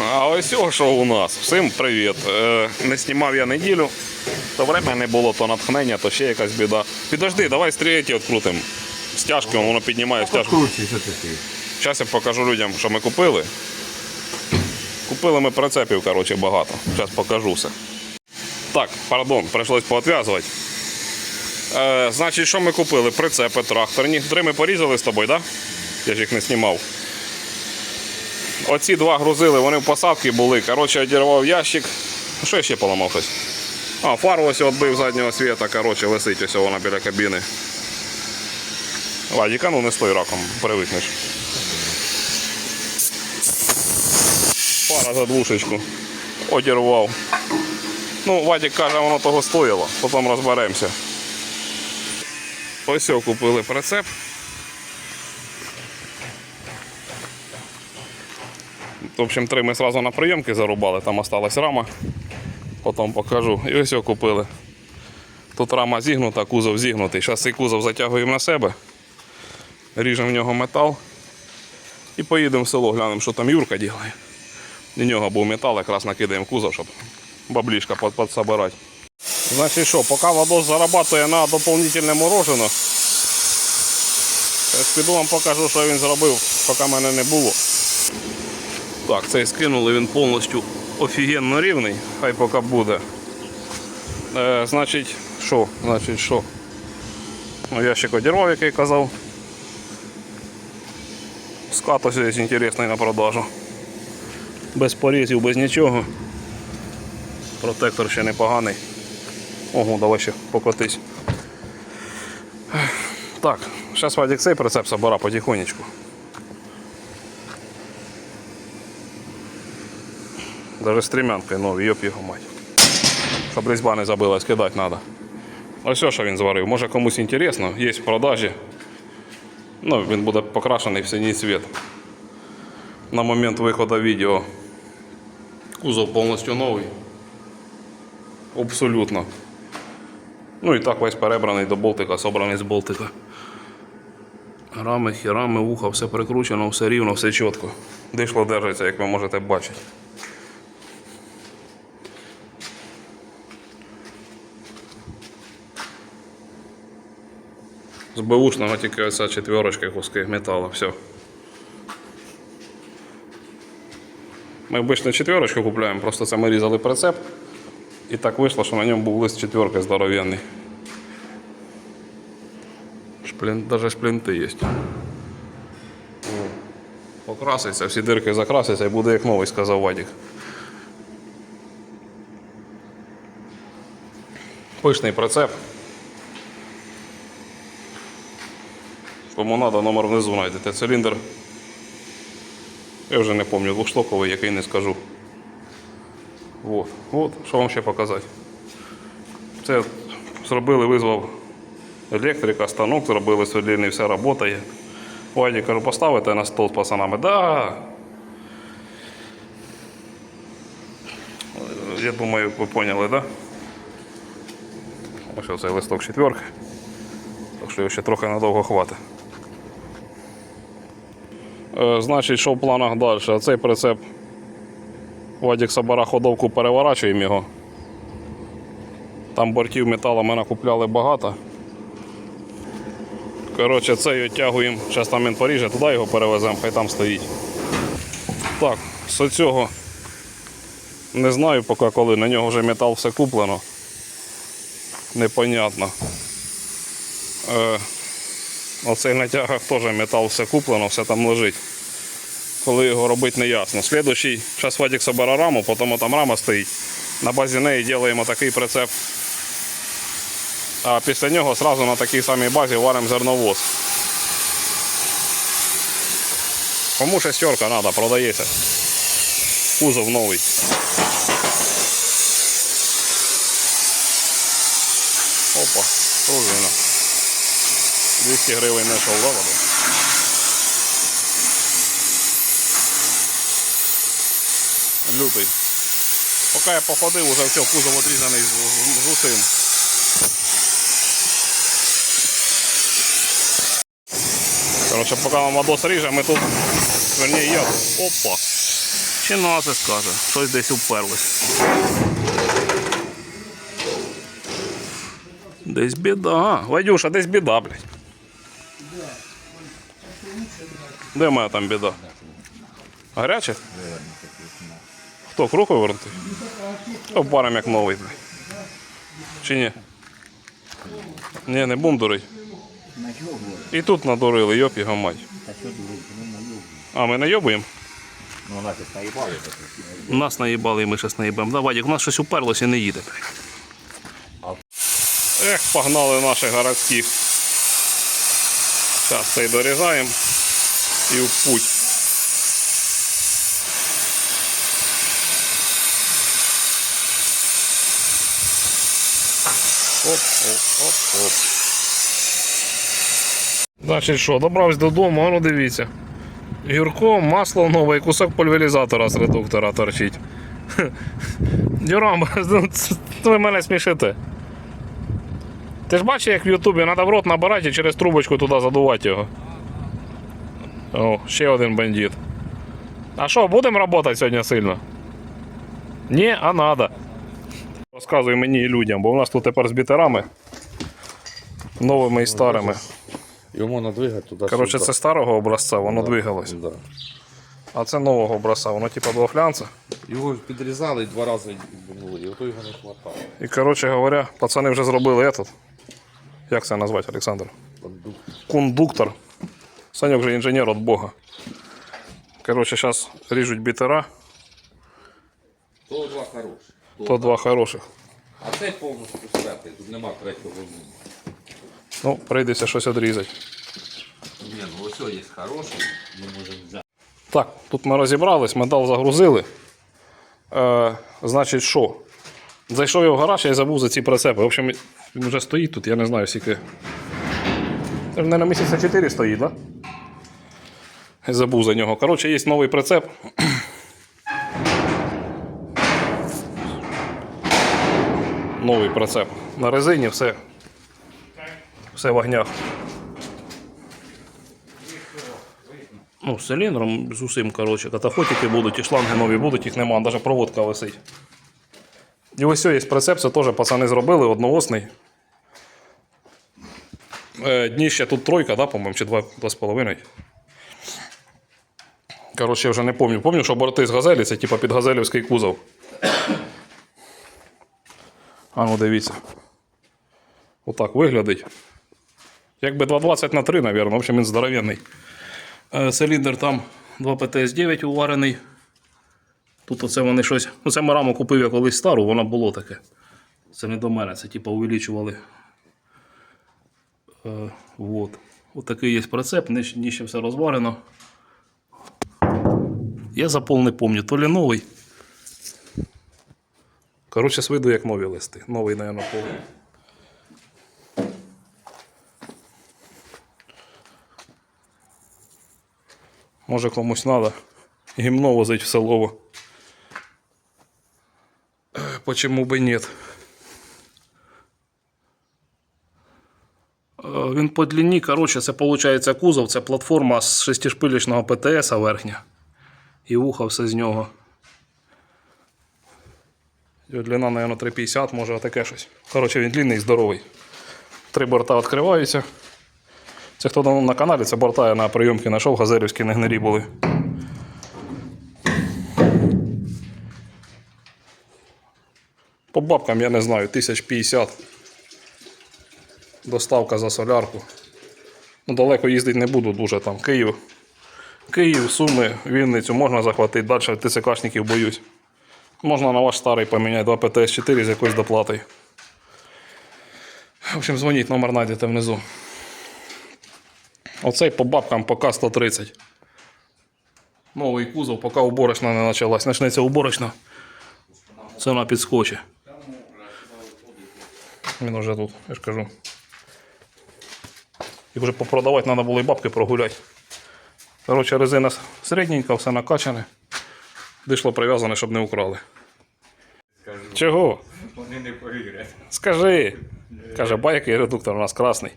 А ось що у нас. Всім привіт. Е, не знімав я неділю. То время не було, то натхнення, то ще якась біда. Підожди, давай стріляті відкрутимо. Стяжки, воно піднімає стяжку. Зараз я покажу людям, що ми купили. Купили ми прицепів, коротше, багато. Зараз покажу все. Так, пардон, прийшлось поотв'язувати. Е, значить, що ми купили? Прицепи тракторні. Три ми порізали з тобою, так? Да? Я ж їх не знімав. Оці два грузили, вони в посадці були. Коротше, одірвав ящик. Що я ще поламав щось? А, фару ось відбив заднього світа, коротше, висить ось вона біля кабіни. Вадіка, ну не стой раком, привикнеш. Пара за двушечку. Одірвав. Ну, Вадік каже, воно того стоїло, потім розберемося. Ось купили прицеп. В общем, три ми одразу на прийомки зарубали, там осталась рама. Потім покажу. І ось його купили. Тут рама зігнута, кузов зігнутий. Зараз цей кузов затягуємо на себе, ріжемо в нього метал і поїдемо в село, глянемо, що там Юрка ділає. У нього був метал, якраз накидаємо кузов, щоб баблішка під- підсобирати. Значить що, поки Вадос зарабатує на доповнительне мороженое, зараз піду вам покажу, що він зробив, поки мене не було. Так, цей скинули, він повністю офігенно рівний, хай поки буде. Е, значить, що? Значить, що? Ну, ящик одірвав, який казав. Скат ось інтересний на продажу. Без порізів, без нічого. Протектор ще непоганий. Ого, давай ще покотись. Так, зараз Вадик цей прицеп собира потихонечку. Даже стрімянкою новий, йоп його мать. Щоб різьба не забилась, кидати треба. Ось що він зварив. Може комусь інтересно, є в продажі. Ну, він буде покрашений в синій цвіт. На момент виходу відео кузов повністю новий. Абсолютно. Ну і так весь перебраний до болтика, собраний з болтика. Рами, хірами, вуха, все прикручено, все рівно, все чітко. Дишло держиться, як ви можете бачити. З беушного тільки оця куски металу, все. Ми обично четверочку купуємо, просто це ми різали прицеп. І так вийшло, що на ньому був лист четверки здоровенний. Шплін, даже шплінти є. Покраситься, всі дирки закрасяться і буде як новий, сказав Вадик. Пишний прицеп. Кому треба, номер внизу знайдете. Циліндр. Я вже не пам'ятаю, двохштоковий, який не скажу. Вот. От, що вам ще показати. Це зробили, визвав електрика, станок зробили сверлильний, все працює. Ваді кажу, поставите на стол з пацанами. Да. Я думаю, ви поняли, да? Ось оцей листок четверки. Так що його ще трохи надовго хватить. Е, Значить, що в планах далі? Цей прицеп Вадік собира ходовку, переворачуємо його. Там бортів металу ми накупляли багато. Коротше, цей відтягуємо, зараз там він поріже, туди його перевеземо, хай там стоїть. Так, з цього не знаю поки коли, на нього вже метал все куплено. Непонятно. Е, на тягах теж метал все куплено, все там лежить коли його робити не ясно. Слідуючий, зараз Вадик собере раму, потім там рама стоїть. На базі неї робимо такий прицеп. А після нього одразу на такій самій базі варимо зерновоз. Кому шестерка треба, продається. Кузов новий. Опа, пружина. 200 гривень не шов заводу. лютий. Поки я походив, уже все, кузов одрізаний з, усім. Коротше, поки вам Вадос ріже, ми тут, верні, я, опа, Чи це скаже, щось десь уперлось. Десь біда. Вадюша, десь біда, блядь. Де моя там біда? Гаряче? Хто, круг вивернутий? Обварим як новий. Чи ні? Ні, не будемо дурить. І тут надурили, йоп його мать. А ми найобуємо? Ну щось наїбали. Нас наїбали і ми щось наїбемо. Да, Вадик, у нас щось уперлося і не їде. Ех, погнали наших городських. Зараз цей дорізаємо і в путь. Оп, оп, оп, оп. Значить що, добрався додому, а ну дивіться. Гірко, масло нове і кусок пульверізатора з редуктора торчить. Дюрам, ви мене смішите. Ти ж бачиш, як в Ютубі треба в рот набирати і через трубочку туди задувати його. О, ще один бандит. А що, будемо працювати сьогодні сильно? Ні, а надо. Розказуй мені і людям, бо у нас тут тепер з бітерами. Новими і старими. Його можна двигати туди. Коротше, це старого образця, воно двигалось. Да. А це нового образця, воно типа двохлянця. Його підрізали і два рази відбунули, і ото його не хватало. І коротше говоря, пацани вже зробили этот. Як це назвати, Олександр? Кондуктор. Кондуктор. Саньок же інженер від Бога. Коротше, зараз ріжуть бітера, То два хороші. то два хороших. А цей повністю святий, тут нема третього вогню. Ну, прийдеться щось відрізати. Ні, ну ось є хороший, ми можемо взяти. Так, тут ми розібрались, медал загрузили. Е, значить, що? Зайшов я в гараж, я забув за ці прицепи. В общем, він вже стоїть тут, я не знаю, скільки. Це ж, мабуть, місяця 4 стоїть? Да? Забув за нього. Коротше, є новий прицеп. Новий прицеп. На резині все. Все в огнях. Ну, з циліндром, з усім, коротше, катафотики будуть, і шланги нові будуть, їх нема, навіть проводка висить. І ось є прицеп, це теж пацани зробили, одноосний. Е, дніще тут тройка, да, по-моєму, чи два, два з половиною. Коротше, я вже не пам'ятаю. Пам'ятаю, що борти з газелі, це типа під газелівський кузов. А ну дивіться. Отак виглядить. Якби 220 на 3, мабуть, в общем, він здоровенний. Е, Циліндр там 2 ПТС-9 уварений. Тут оце вони щось. Ну, це Мараму купив я колись стару, воно було таке. Це не до мене, це типу увеличували. Е, вот. Отакий є прицеп, нище все розварено. Я запол не пам'ятаю, то ли новий. Коротше, з виду як нові листи. Новий, мабуть, пол. Може комусь треба гімно возить в селово. Е, Почему би нет? Е, Він по длині, коротше, це виходить кузов, це платформа з шестишпилічного ПТС верхня. І вуха все з нього. Його длина, мабуть, 350, може таке щось. Коротше, він длинний і здоровий. Три борта відкриваються. Це хто на каналі, це борта я на прийомки знайшов, газелівські негнирі були. По бабкам я не знаю, 1050. Доставка за солярку. Ну, далеко їздити не буду, дуже там. Київ. Київ, Суми, Вінницю можна захватити, далі ТЦКшників боюсь. Можна на ваш старий поміняти 2 ПТС-4 з якоюсь доплатою. В общем, дзвоніть, номер знайдете внизу. Оцей по бабкам поки 130. Новий кузов, поки уборочна не почалась. Почнеться уборочна. Це вона підскочить. Він уже тут, я ж кажу. Їх вже попродавати треба було і бабки прогуляти. Коротше, резина середненька, все накачане. Дишло прив'язане, щоб не украли. Чого? Вони не повірять. Скажи. Каже, байкий редуктор у нас красний.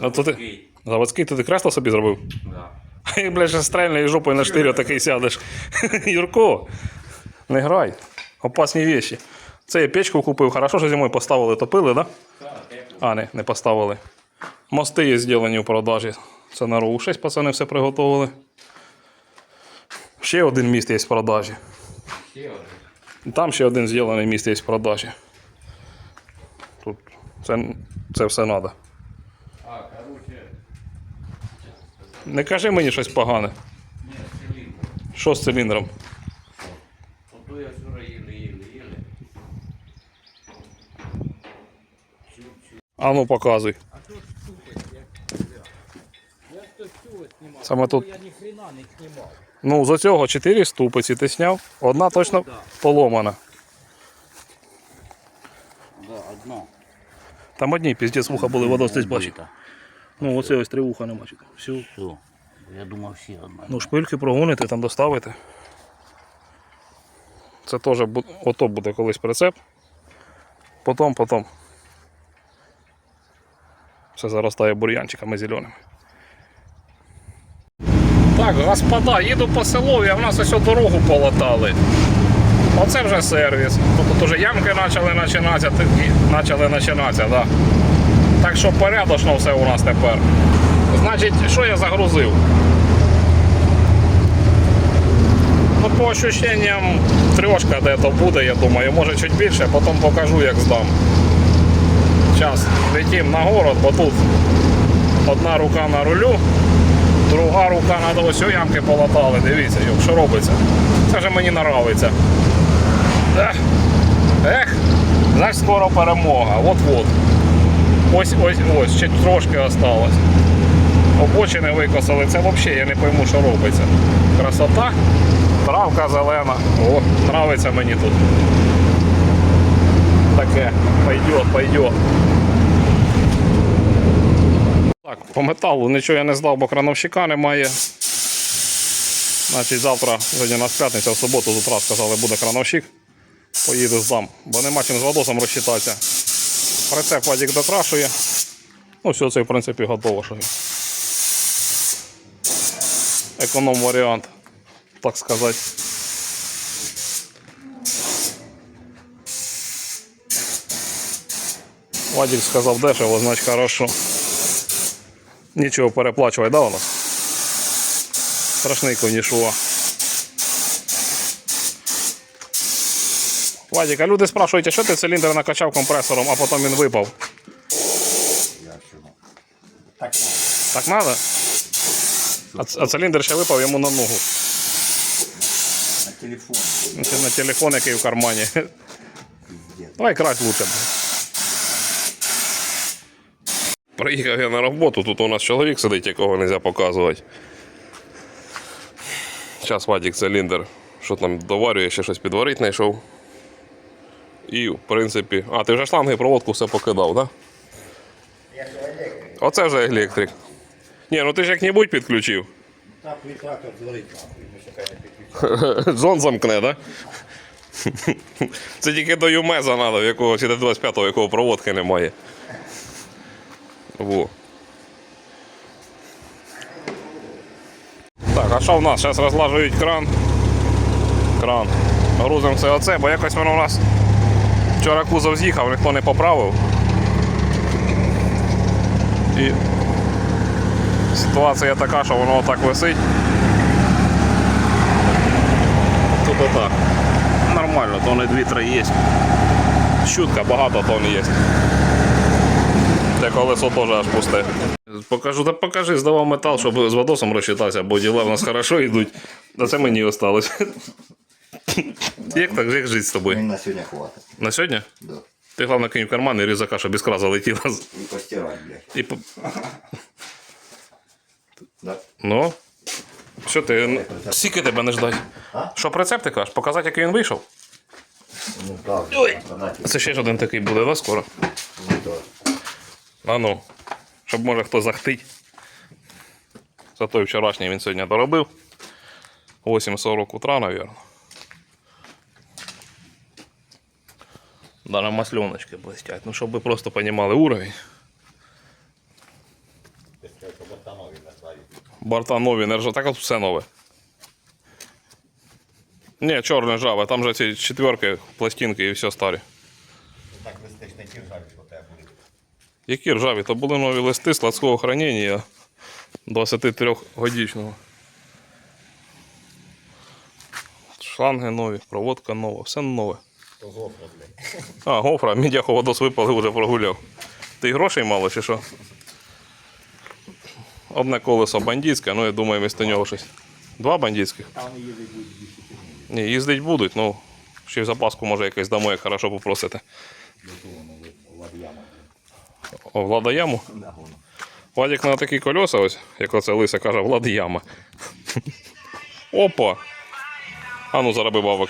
А то ти, заводський ти кресло собі зробив? Да. Як, блядь, ще стрельне і жопою на штирю такий сядеш. Юрко, не грай. Опасні вещі. Це я печку купив, хорошо, що зимою поставили, топили, так? Да? А, не, не поставили. Мости є зроблені в продажі. Це на рову 6 пацани все приготували. Ще один міст є в продажі. Ще один. Там ще один зроблений міст є в продажі. Тут це, це все треба. А, короче, Не кажи мені щось погане. ні. Що з циліндром? Ото я вчора їли, їли, їли. А ну показуй. Я то цього знімав. Саме тут. Я ніхрена не знімав. Ну, з цього 4 ступиці ти сняв. Одна точно поломана. Да, одна. Там одні піздець вуха були, водостись бачить. Ну, оце ось три вуха не бачите. Все. Я думав, всі одна. Ну, шпильки прогоните, там доставите. Це теж бу- ото буде колись прицеп. Потім, потім. Все заростає бур'янчиками зеленими. Так, господа, їду по селу, а в нас ось дорогу полатали. Оце вже сервіс. Ну, Тут уже ямки почали починатися, почали починатися, да. Так що порядочно все у нас тепер. Значить, що я загрузив? Ну, по ощущениям, трешка де-то буде, я думаю, може чуть більше, потім покажу, як здам. Зараз летім на город, бо тут одна рука на рулю, друга рука на ось ямки полатали. Дивіться, йок, що робиться. Це вже мені нравиться. Ех, ех, значить скоро перемога. От-от. Ось ось ось, ще трошки осталось. Обочини викосили, це взагалі я не пойму, що робиться. Красота, травка зелена. О, нравиться мені тут. Таке, пойдет, пойдет. Так, по металу нічого я не здав, бо крановщика немає. Значить, завтра, сьогодні нас п'ятниця, в суботу з утра сказали, буде крановщик. Поїду здам, бо нема чим з водосом розчитатися. Прицеп Вадік докрашує. Ну, все, це в принципі готово. Що. Економ варіант, так сказати. Вадік сказав дешево, значить хорошо. Нічого переплачувати, да, нас? Страшний конішува. Вадік, а люди спрашують, а що ти циліндр накачав компресором, а потім він випав? Так, Так надо? А, циліндр ще випав йому на ногу. на телефон. На телефон, який в кармані. Давай крать лучше. Приїхав я на роботу, тут у нас чоловік сидить, якого не можна показувати. Зараз Вадік циліндр, що там доварює, ще щось підварити знайшов. І, в принципі. А, ти вже шланги і проводку все покидав, так? Да? Оце вже електрик. Ні, ну ти ж як-небудь підключив. Так, як згорить, нахуй. Зон замкне, так? Це тільки до Юмеза треба, в якого чи до 25-го, якого проводки немає. Во. Так, а що в нас? Зараз розлажують кран. Кран. Грузимо все оце, бо якось воно у нас вчора кузов з'їхав, ніхто не поправив. І ситуація така, що воно отак висить. Тут отак. Нормально, тони 2-3 є. Щутка багато тонн є. Те колесо теж аж пусте. Покажу, та покажи, здавав метал, щоб з водосом розчитався, бо діла в нас хорошо йдуть. А це мені осталось. Як так, як жити з тобою? Мені на сьогодні хватить. На сьогодні? Да. Ти головне кинь в карман і рюкзака, щоб іскра залетіла. І постирати, блядь. І... по- Да. Ну. Що ти? Скільки тебе не ждать? А? Що прицеп ти кажеш? Показати, який він вийшов? Ну так. Ой. Це ще ж один такий буде, да, скоро? Ну так. А ну, щоб може хто захтить. За той вчорашній він сьогодні доробив. 8.40 утра, мабуть. Да, на масленочки блестять. Ну, щоб ви просто розуміли уровень. Борта нові, не ржа. Так от все нове. Ні, чорне ржаве, там же ці четверки, пластинки і все старі. Так листиш не що у тебе були. Які ржаві? То були нові листи складського хранення 23-годічного. Шланги нові, проводка нова, все нове. То з офра, блядь. А, гофра, мідяху водос випали, вже прогуляв. Ти грошей мало чи що? Одне колесо бандитське, ну я думаю, вмісто нього щось. Два бандитських? Там вони їздять будуть більше. Ні, їздить будуть, ну ще й запаску може якось дамо, як хорошо воно лад'яма. О, Влада яму? Владик на такі колеса, ось, як оце лиса каже, Влад яма. Опа! А ну зараби бабок.